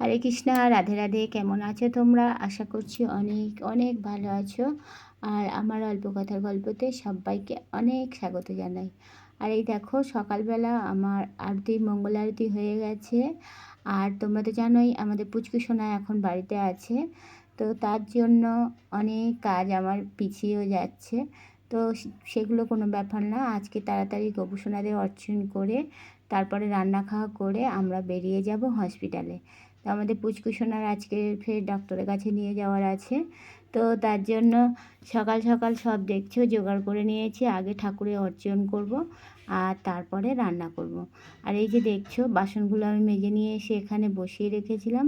হরে কৃষ্ণ, রাধে রাধে। কেমন আছো তোমরা? আশা করছি অনেক অনেক ভালো আছো। আর আমার অল্প কথার গল্পতে সবাইকে অনেক স্বাগত জানাই। আর এই দেখো, সকালবেলা আমার আরতি, মঙ্গল আরতি হয়ে গেছে। আর তোমরা তো জানোই, আমাদের পুচকু সোনা এখন বাড়িতে আছে। তো তার জন্য অনেক কাজ আমার পিছিয়েও যাচ্ছে। তো সেগুলো কোনো ব্যাপার না, আজকে তাড়াতাড়ি গোপুসোনাদের অর্চন করে, তারপরে রান্না খাওয়া করে আমরা বেরিয়ে যাব হসপিটালে। তো আমাদের পুচকুসোনার আজকে ফের ডক্টরের কাছে নিয়ে যাওয়ার আছে। তো তার জন্য সকাল সকাল সব দেখছ, জোগাড় করে নিয়েছি, আগে ঠাকুরে অর্চন করব আর তারপরে রান্না করব। আর এই যে দেখছ, বাসনগুলো আমি মেজে নিয়ে এসে এখানে বসিয়ে রেখেছিলাম,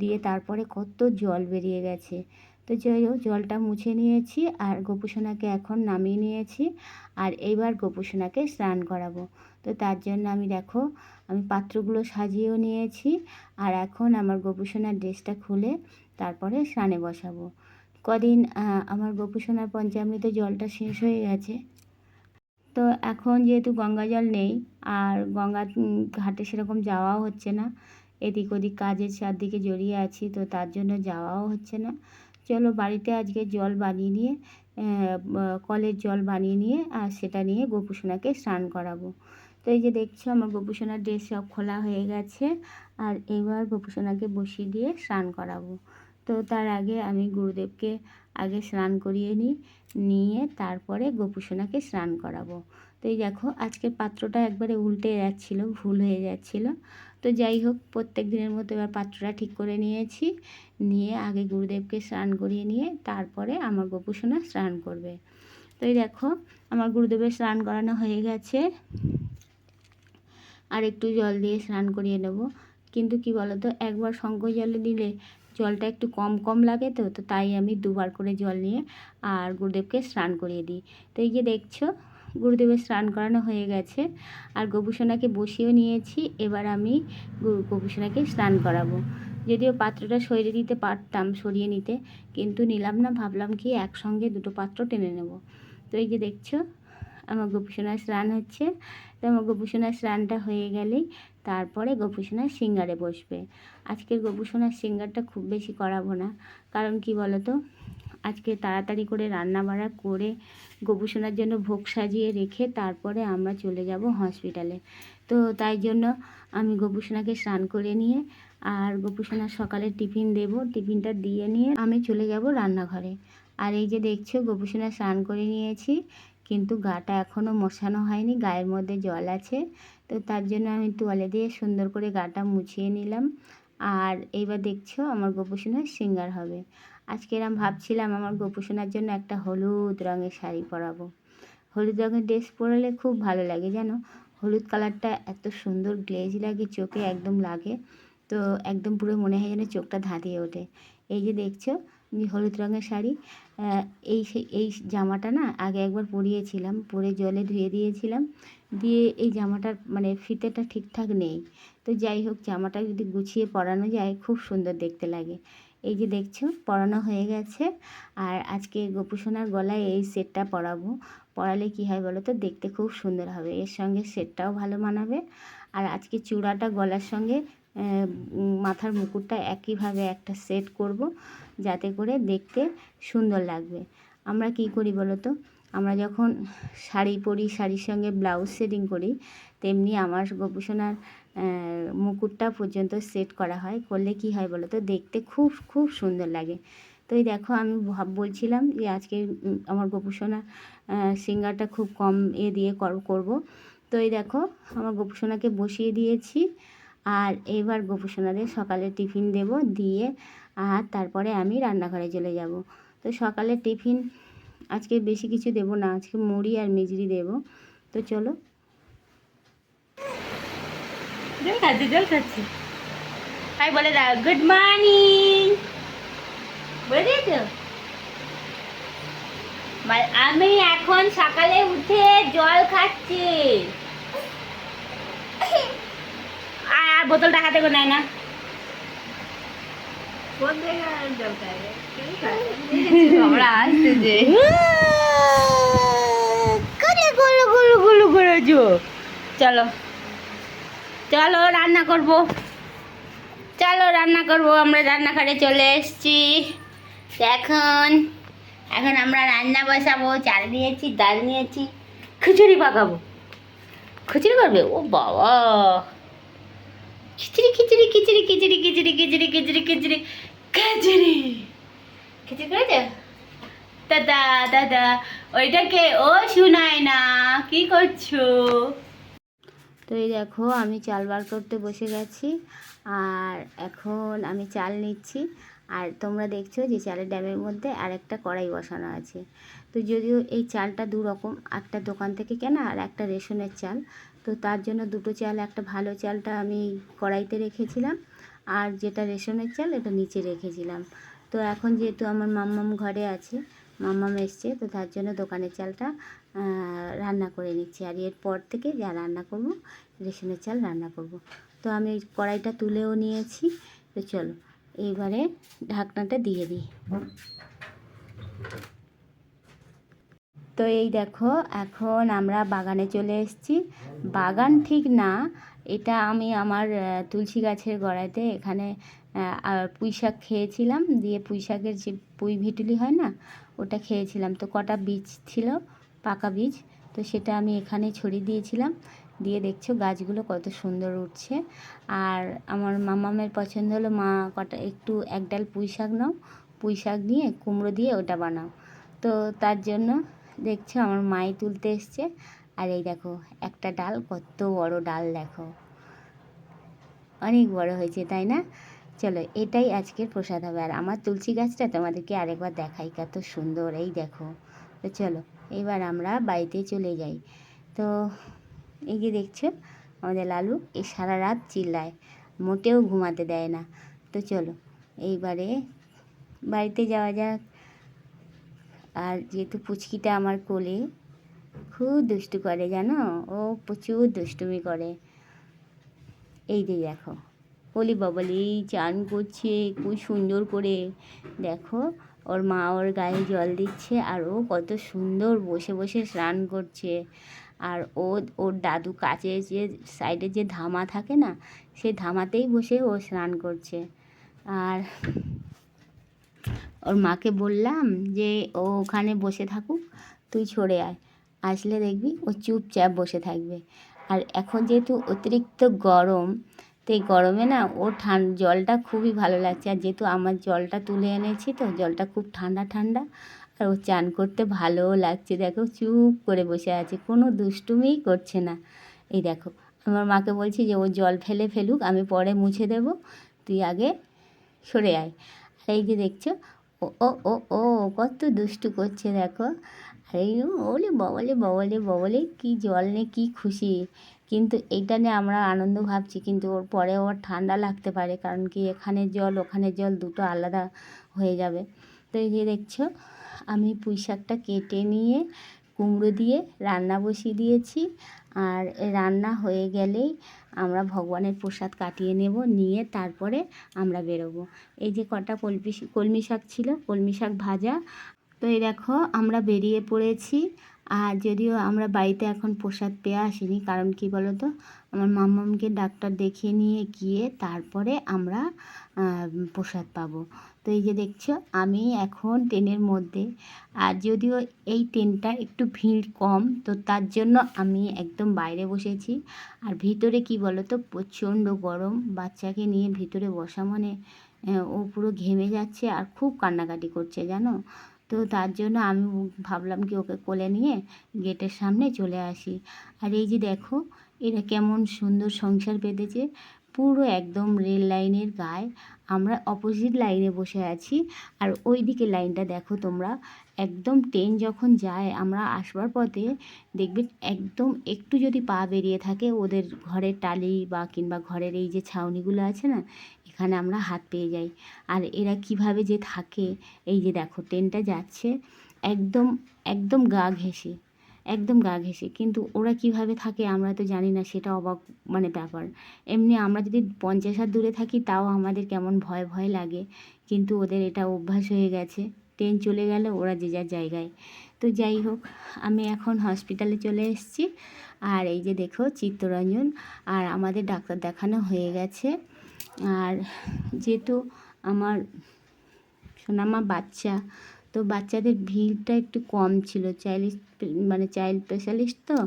দিয়ে তারপরে কত জল বেরিয়ে গেছে। তো যাই হোক, জলটা মুছে নিয়েছি আর গোপুসোনাকে এখন নামিয়ে নিয়েছি, আর এইবার গোপুসোনাকে স্নান করাবো। তো তার জন্য আমি দেখো, আমি পাত্রগুলো সাজিয়েও নিয়েছি আর এখন আমার গোপুসোনার ড্রেসটা খুলে তারপরে স্নানে বসাবো। কদিন আমার গোপুসোনার পঞ্চামৃত জলটা শেষ হয়ে গেছে। তো এখন যেহেতু গঙ্গা জল নেই আর গঙ্গা ঘাটে সেরকম যাওয়াও হচ্ছে না, এদিক ওদিক কাজের চারদিকে জড়িয়ে আছি তো তার জন্য যাওয়াও হচ্ছে না। চলো বাড়িতে আজকে জল বানিয়ে নিয়ে কলের জল বানিয়ে নিয়ে আর সেটা নিয়ে গোপুসোনাকে স্নান করাবো। তো এই যে দেখছ, আমার গোপুসোনার ড্রেস সব খোলা হয়ে গেছে। আর এবার গোপুসোনাকে বসিয়ে দিয়ে স্নান করাবো। তো তার আগে আমি গুরুদেবকে আগে স্নান করিয়ে নিই, নিয়ে তারপরে গোপুসোনাকে স্নান করাবো। তো এই দেখো, আজকে পাত্রটা একবারে উল্টে যাচ্ছিল, ভুল হয়ে যাচ্ছিল। তো যাই হোক, প্রত্যেক দিনের মতো এবার পাত্রটা ঠিক করে নিয়েছি। নিয়ে আগে গুরুদেবকে স্নান করিয়ে নিয়ে তারপরে আমার গোপুসোনা স্নান করবে। তো এই দেখো, আমার গুরুদেবের স্নান করানো হয়ে গেছে। আর একটু জল দিয়ে স্নান করিয়ে নেব। কিন্তু কি বলতো, একবার শঙ্খ জলে দিলে জলটা একটু কম কম লাগে তো তো তাই আমি দুবার করে জল নিয়ে আর গুরুদেবকে স্নান করিয়ে দিই। তো এই যে দেখছ, গুরুদেবের স্নান করানো হয়ে গেছে। আর গোপুসোনাকে বসিয়েও নিয়েছি, এবার আমি গোপুসোনাকে স্নান করাবো। যদিও পাত্রটা সরিয়ে দিতে পারতাম, সরিয়ে নিতে, কিন্তু নিলাম না, ভাবলাম কি একসঙ্গে দুটো পাত্র টেনে নেব। তো এই যে দেখছ আমার গোপুসোনার স্নান হচ্ছে। তো আমার গোপুসোনার স্নানটা হয়ে গেলেই তারপরে গোপুসোনার সিঙ্গারে বসবে। আজকের গোপুসোনার সিঙ্গারটা খুব বেশি করাবো না। কারণ কি বলতো? আজকে তাড়াতাড়ি করে রান্না বাড়া করে গোপুসোনার জন্য ভোগ সাজিয়ে রেখে তারপরে আমরা চলে যাব হসপিটালে। তো তাই জন্য আমি গোপুসোনাকে স্নান করে নিয়ে আর গোপুসোনার সকালে টিফিন দেব। টিফিনটা দিয়ে নিয়ে আমি চলে যাব রান্নাঘরে। আর এই যে দেখছ, গোপুসোনা স্নান করে নিয়েছি। কিন্তু গাটা এখনও মশানো হয়নি, গায়ের মধ্যে জল আছে। তো তার জন্য আমি তোয়ালে দিয়ে সুন্দর করে গাটা মুছিয়ে নিলাম। আর এইবার দেখছ আমার গোপুসোনার সিঙ্গার হবে। আজকে এরম ভাবছিলাম আমার গোপুসোনার জন্য একটা হলুদ রঙের শাড়ি পরাবো। হলুদ রঙের ড্রেস পরালে খুব ভালো লাগে, জানো? হলুদ কালারটা এত সুন্দর গ্লেজ লাগে, চোখে একদম লাগে। তো একদম পুরো মনে হয় যেন চোখটা ধাঁধিয়ে ওঠে। এই যে দেখছ হলুদ রঙের শাড়ি এই এই জামাটা না আগে একবার পরিয়েছিলাম, পরে জলে ধুয়ে দিয়েছিলাম, দিয়ে এই জামাটার মানে ফিতেটা ঠিকঠাক নেই। তো যাই হোক, জামাটা যদি গুছিয়ে পরানো যায়, খুব সুন্দর দেখতে লাগে। এই যে দেখছ, পরানো হয়ে গেছে। আর আজকে গোপুসোনার গলায় এই সেটটা পরাবো। পরালে কি হয় বলো তো, দেখতে খুব সুন্দর হবে। এর সঙ্গে সেটটাও ভালো মানাবে। আর আজকে চূড়াটা গলার সঙ্গে মাথার মুকুটটা একইভাবে একটা সেট করব যাতে করে দেখতে সুন্দর লাগবে। আমরা কি করি বলো তো আমরা যখন শাড়ি পরি, শাড়ির সঙ্গে ব্লাউজ সেটিং করি, তেমনি আমার গোপুসোনার মুকুটটা পর্যন্ত সেট করা হয়। করলে কি হয় বলো তো দেখতে খুব খুব সুন্দর লাগে। তো এই দেখো, আমি ভাব, বলছিলাম যে আজকে আমার গোপুসোনা সিঙ্গারটা খুব কম এ দিয়ে করব। তো এই দেখো, আমার গোপুসোনাকে বসিয়ে দিয়েছি। আর এবার গোপুসোনাদের সকালে টিফিন দেব দিয়ে, আর তারপরে আমি রান্নাঘরে চলে যাব। তো সকালে টিফিন আজকে বেশি কিছু দেব না, আজকে মুড়ি আর মিজরি দেব। তো চলো। খাচ্ছি, জল খাচ্ছি। তাই বলে গুড মর্নিং আমি এখন সকালে উঠে জল খাচ্ছি। আর বোতলটা হাতে করে নেয় না চলো চলো রান্না করব। চলো রান্না করব আমরা রান্নাঘরে চলে এসেছি। এখন এখন আমরা রান্না বসাবো চাল নিয়েছি ডাল নিয়েছি খিচুড়ি পাকাবো। খিচুড়ি করবে? ও বাবা! খিচুড়ি খিচড়ি খিচড়ি খিচড়ি খিচড়ি খিচড়ি খিচড়ি খিচড়ি। খিচড়ি। খিচড়ি করেছে? দাদা দাদা ওইটাকে ও শুনায় না। কি করছ? তো এই দেখো আমি চাল বার করতে বসে গেছি আর এখন আমি চাল নিচ্ছি। আর তোমরা দেখছ যে চালের ড্যামের মধ্যে আর একটা কড়াই বসানো আছে। তো যদিও এই চালটা দু রকম, একটা দোকান থেকে কেনা আর একটা রেশনের চাল, তো তার জন্য দুটো চাল, একটা ভালো চালটা আমি কড়াইতে রেখেছিলাম আর যেটা রেশনের চাল এটা নিচে রেখেছিলাম। তো এখন যেহেতু আমার মাম্মাম ঘরে আছে, মাম্মাম এসছে, তো তার জন্য দোকানের চালটা রান্না করে নিচ্ছি আর এরপর থেকে যা রান্না করব, রেশনের চাল রান্না করব। তো আমি কড়াইটা তুলেও নিয়েছি, তো চলো। এইবারে ঢাকনাটা দিয়ে দিই। তো এই দেখো, এখন আমরা বাগানে চলে এসেছি। বাগান ঠিক না, এটা আমি আমার তুলসী গাছের গোড়াতে এখানে পুঁই শাক খেয়েছিলাম। দিয়ে পুঁই শাকের যে পুঁই ভিটুলি হয় না, ওটা খেয়েছিলাম। তো কটা বীজ ছিল, পাকা বীজ, তো সেটা আমি এখানে ছড়িয়ে দিয়েছিলাম। দিয়ে দেখছ গাছগুলো কত সুন্দর উঠছে। আর আমার মামামের পছন্দ হলো, মা কটা একটু এক ডাল পুঁই শাক নাও, পুঁই শাক নিয়ে কুমড়ো দিয়ে ওটা বানাও। তো তার জন্য দেখছ আমার মাই তুলতে এসছে। আর এই দেখো, একটা ডাল, কত বড় ডাল দেখো। অনেক বড় হয়েছে, তাই না? চলো, এটাই আজকের প্রসাদ হবে। আর আমার তুলসী গাছটা তোমাদেরকে আরেকবার দেখাই, কত সুন্দর, এই দেখো। তো চলো, এবার আমরা বাড়িতে চলে যাই। তো এই যে দেখছ আমাদের লালু এই সারা রাত চিল্লায়, মোটেও ঘুমাতে দেয় না। তো চলো, এইবারে বাড়িতে যাওয়া যাক। আর যেহেতু পুচকিটা আমার কোলে, খুব দুষ্টু করে জানো? ও প্রচুর দুষ্টুমি করে। এই যে দেখো বলি বাবলি চান করছে, খুব সুন্দর করে। দেখো, ওর মা ওর গায়ে জল দিচ্ছে আর ও কত সুন্দর বসে বসে স্নান করছে। আর ও, ওর দাদু কাছে যে সাইডে যে ধামা থাকে না সেই ধামাতেই বসে ও স্নান করছে। আর ওর মাকে বললাম যে, ও ওখানে বসে থাকুক, তুই ছড়ে আয়। আসলে দেখবি, ও চুপচাপ বসে থাকবে। আর এখন যেহেতু অতিরিক্ত গরম, তো এই গরমে না ও ঠান, জলটা খুবই ভালো লাগছে। আর যেহেতু আমার জলটা তুলে এনেছি তো, জলটা খুব ঠান্ডা ঠান্ডা আর ও চান করতে ভালোও লাগছে। দেখো চুপ করে বসে আছে, কোনো দুষ্টুমিই করছে না। এই দেখো, আমার মাকে বলছি যে ও জল ফেলে ফেলুক, আমি পরে মুছে দেব, তুই আগে সরে আয়। আর এই যে দেখছ, ও ও ও ও, কত দুষ্টু করছে দেখো। আর এই ওলে ববলে ববলে ববলে কি জল নিয়ে কী খুশি। কিন্তু এইটা নিয়ে আমরা আনন্দ ভাবছি, কিন্তু ওর পরে ওর ঠান্ডা লাগতে পারে, কারণ কি এখানে জল, ওখানে জল দুটো আলাদা হয়ে যাবে। তো এই যে দেখছ আমি পুঁই শাকটা কেটে নিয়ে কুমড়ো দিয়ে রান্না বসিয়ে দিয়েছি। আর রান্না হয়ে গেলেই আমরা ভগবানের প্রসাদ কাটিয়ে নেব, নিয়ে তারপরে আমরা বেরোবো। এই যে কটা কলমি কলমি শাক ছিল, কলমি শাক ভাজা। তো এই দেখো, আমরা বেরিয়ে পড়েছি। আর যদিও আমরা বাড়িতে এখন প্রসাদ পেয়ে আসিনি, কারণ কি বলো তো আমার মাম্মামকে ডাক্তার দেখিয়ে নিয়ে গিয়ে তারপরে আমরা প্রসাদ পাবো। তো এই যে দেখছ, আমি এখন ট্রেনের মধ্যে। আর যদিও এই ট্রেনটা একটু ভিড় কম, তো তার জন্য আমি একদম বাইরে বসেছি। আর ভিতরে কি বলো তো প্রচণ্ড গরম, বাচ্চাকে নিয়ে ভিতরে বসা মানে ও পুরো ঘেমে যাচ্ছে আর খুব কান্নাকাটি করছে, জানো? তো তার জন্য আমি ভাবলাম কি ওকে কোলে নিয়ে গেটের সামনে চলে আসি। আর এই যে দেখো, এরা কেমন সুন্দর সংসার বেঁধেছে। পুরো একদম রেল লাইনের গায়ে। আমরা অপোজিট লাইনে বসে আছি। আর ওই দিকে লাইনটা দেখো তোমরা। একদম ট্রেন যখন যায়, আমরা আসবার পথে দেখবে একদম একটু যদি পা বেরিয়ে থাকে, ওদের ঘরের টালি বা কিংবা ঘরের এই যে ছাউনিগুলো আছে না এখানে আমরা হাত পেয়ে যাই। আর এরা কীভাবে যে থাকে, এই যে দেখো, ট্রেনটা যাচ্ছে একদম একদম গা ঘেঁষে, একদম গা ঘেঁষে। কিন্তু ওরা কীভাবে থাকে আমরা তো জানি না, সেটা অবাক মানে ব্যাপার। এমনি আমরা যদি পঞ্চাশ হাত দূরে থাকি, তাও আমাদের কেমন ভয় ভয় লাগে। কিন্তু ওদের এটা অভ্যাস হয়ে গেছে, ট্রেন চলে গেলে, ওরা যে যার জায়গায়। তো যাই হোক, আমি এখন হসপিটালে চলে এসেছি। আর এই যে দেখো, চিত্তরঞ্জন, আর আমাদের ডাক্তার দেখানো হয়ে গেছে। আর যেহেতু আমার সোনামা বাচ্চা, তো বাচ্চাদের ভিড়টা একটু কম ছিল। চাইল্ড মানে চাইল্ড স্পেশালিস্ট তো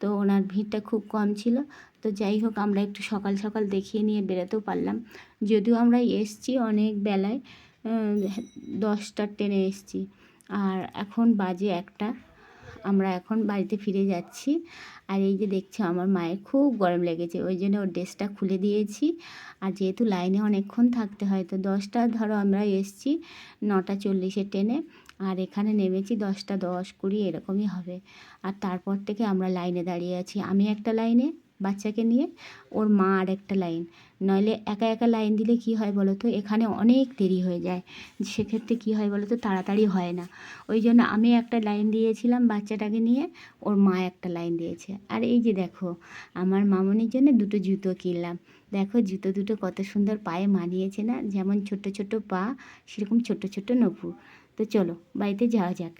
তো ওনার ভিড়টা খুব কম ছিল। তো যাই হোক, আমরা একটু সকাল সকাল দেখিয়ে নিয়ে বেরোতেও পারলাম। যদিও আমরা এসছি অনেক বেলায় দশটার ট্রেনে এসছি। আর এখন বাজে একটা আমরা এখন বাড়িতে ফিরে যাচ্ছি। আর এই যে দেখছি, আমার মায়ের খুব গরম লেগেছে, ওই জন্য ওর ড্রেসটা খুলে দিয়েছি। আর যেহেতু লাইনে অনেকক্ষণ থাকতে হয়, তো দশটা ধরো আমরা এসছি নটা চল্লিশে ট্রেনে, আর এখানে নেমেছি দশটা দশ কুড়ি, এরকমই হবে। আর তারপর থেকে আমরা লাইনে দাঁড়িয়ে আছি। আমি একটা লাইনে বাচ্চাকে নিয়ে ওর মা আর একটা লাইন। নইলে একা একা লাইন দিলে কি হয় বলো তো এখানে অনেক দেরি হয়ে যায়। সেক্ষেত্রে কি হয় বলো তো তাড়াতাড়ি হয় না। ওই জন্য আমি একটা লাইন দিয়েছিলাম বাচ্চাটাকে নিয়ে, ওর মা একটা লাইন দিয়েছে। আর এই যে দেখো, আমার মামনির জন্য দুটো জুতো কিনলাম। দেখো, জুতো দুটো কত সুন্দর পায়ে মানিয়েছে না? যেমন ছোট ছোট পা, সেরকম ছোট ছোট নপুর তো চলো, বাড়িতে যাওয়া যাক।